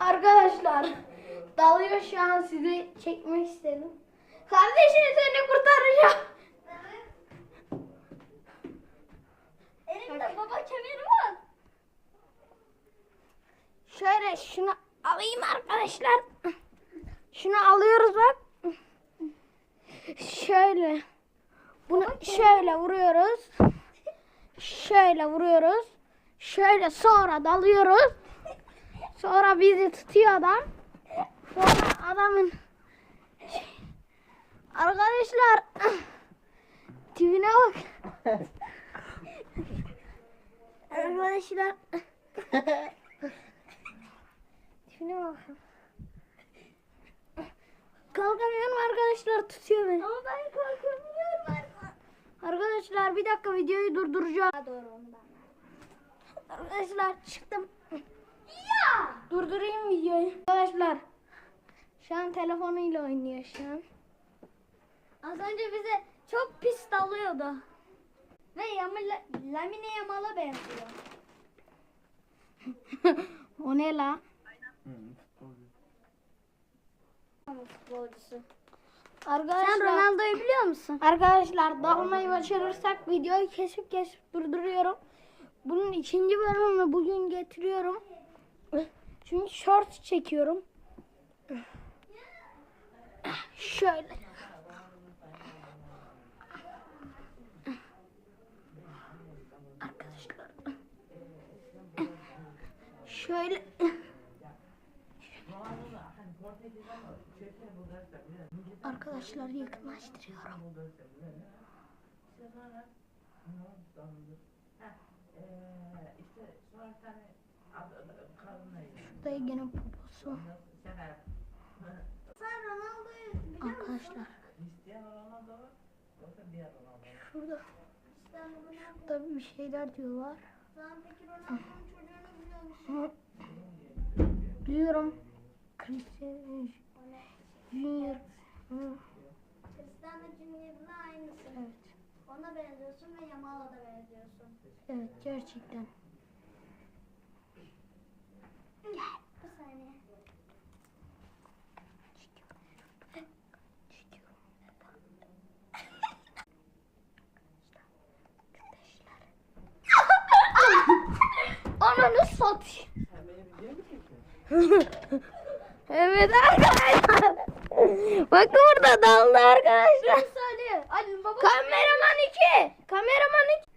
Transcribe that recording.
Arkadaşlar dalıyor şu an sizi çekmek istedim. Kardeşim seni kurtaracağım. Elimde baba kemeri var. Şöyle şunu alayım arkadaşlar. Şunu alıyoruz bak. Şöyle. Bunu şöyle vuruyoruz. Şöyle vuruyoruz. Şöyle sonra dalıyoruz. Sonra bizi tutuyor adam. Sonra adamın Arkadaşlar tipine bak. Arkadaşlar tipine bakın. Kalkamıyorum arkadaşlar tutuyor beni. Ama ben kalkamıyorum. Arkadaşlar bir dakika videoyu durduracağım. Doğru ondan. Arkadaşlar çıktım. Ya! Durdurayım videoyu. Arkadaşlar şu an telefonuyla oynuyor şu an. Az önce bize çok pis dalıyordu. Ve yamala, lamine yamala benziyor. o ne la? Futbolcusu. Arkadaşlar, Sen Ronaldo'yu biliyor musun? arkadaşlar dalmayı başarırsak videoyu kesip kesip durduruyorum. Bunun ikinci bölümünü bugün getiriyorum. Çünkü short çekiyorum. Şöyle. Arkadaşlar. Şöyle. Arkadaşlar yakınlaştırıyorum. Şurada yine poposu. Arkadaşlar. Şurada. Şurada bir şeyler diyorlar. Hı. Biliyorum. Cristiano? Junior. Cristiano Junior'la aynısın. Evet. Ona benziyorsun ve Yamal'a da benziyorsun. Evet gerçekten. Bir saniye. Satayım. evet arkadaşlar. Bakın burada daldı arkadaşlar. Bir saniye. Ali baba. Kameraman 2. Kameraman 2.